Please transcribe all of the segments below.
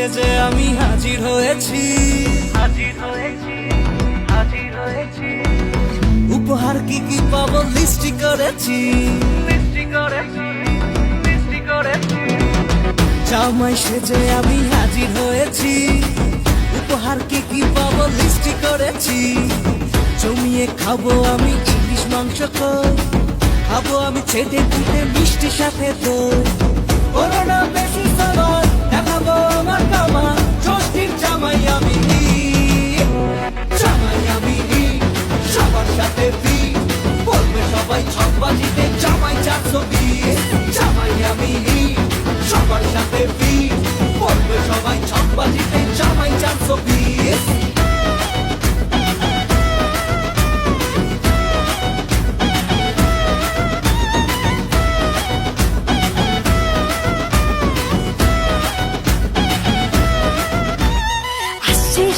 সেজে আমি হাজির হয়েছি। হাজির হয়েছি হাজির হয়েছি। উপহার কি কি পাবো লিস্টি করেছি। মিষ্টি করেছি মিষ্টি করেছি। জামাই সেজে আমি হাজির হয়েছি। উপহার কি কি পাবো লিস্টি করেছি। জমিয়ে খাব আমি ইলিশ মাংস তো খাব আমি ছেটে পিঠে মিষ্টি সাথে তো করোনা বেশি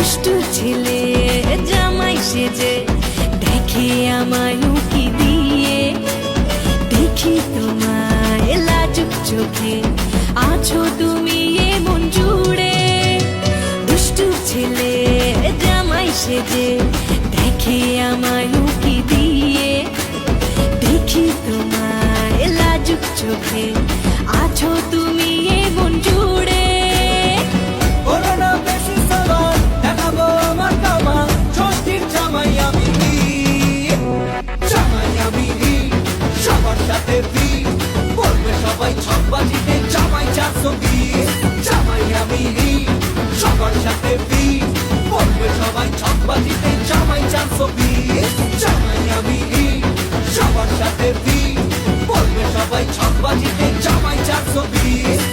বিশ জামাই ছেলে জামাই সেজে দেখে আমায় আছো তুমি এমন জুড়ে। দুষ্টু ছেলে, জামাই সেজে। দেখে আমায় উকি দিয়ে। দেখি তোমায় লাজুক চোখে। আছো তুমি এমন জুড়ে ফিলোসফি জামাই আমি সবার সাথে বলবে সবাই ছকবাজিতে জামাই চারশো বিশ